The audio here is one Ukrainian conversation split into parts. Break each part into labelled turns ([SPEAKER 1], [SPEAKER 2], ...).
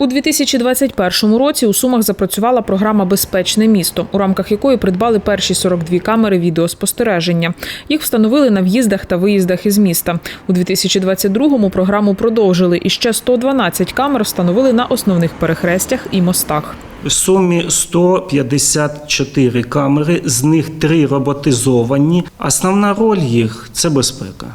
[SPEAKER 1] У 2021 році у Сумах запрацювала програма Безпечне місто, у рамках якої придбали перші 42 камери відеоспостереження. Їх встановили на в'їздах та виїздах із міста. У 2022-му програму продовжили і ще 112 камер встановили на основних перехрестях і мостах.
[SPEAKER 2] В сумі 154 камери, з них три роботизовані. Основна роль їх це безпека.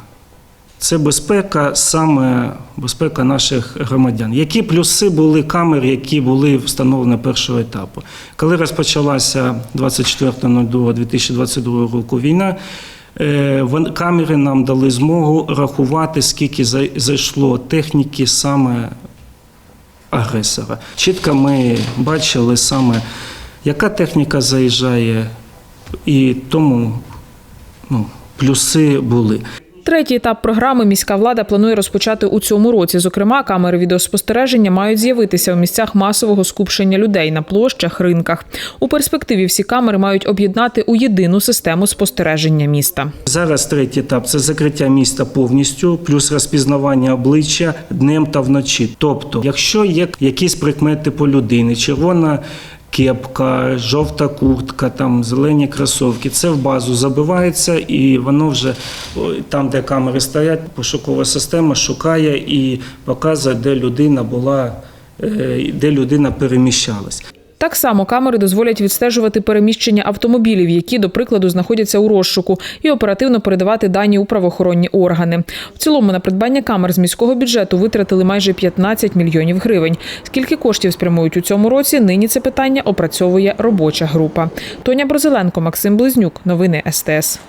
[SPEAKER 2] Це безпека, саме безпека наших громадян. Які плюси були камер, які були встановлені першого етапу? Коли розпочалася 24.02.2022 року війна, е, камери нам дали змогу рахувати, скільки зайшло техніки саме агресора. Чітко ми бачили саме, яка техніка заїжджає, і тому ну, плюси були.
[SPEAKER 1] Третій етап програми міська влада планує розпочати у цьому році. Зокрема, камери відеоспостереження мають з'явитися у місцях масового скупчення людей на площах, ринках. У перспективі всі камери мають об'єднати у єдину систему спостереження міста.
[SPEAKER 2] Зараз третій етап це закриття міста повністю, плюс розпізнавання обличчя днем та вночі. Тобто, якщо є якісь прикмети по людині, червона кепка, жовта куртка, там зелені кросовки, це в базу забивається, і воно вже там, де камери стоять, пошукова система шукає і показує, де людина була, е, де людина переміщалась.
[SPEAKER 1] Так само камери дозволять відстежувати переміщення автомобілів, які, до прикладу, знаходяться у розшуку, і оперативно передавати дані у правоохоронні органи. В цілому на придбання камер з міського бюджету витратили майже 15 мільйонів гривень. Скільки коштів спрямують у цьому році? Нині це питання опрацьовує робоча група. Тоня Брозиленко, Максим Близнюк. Новини СТС.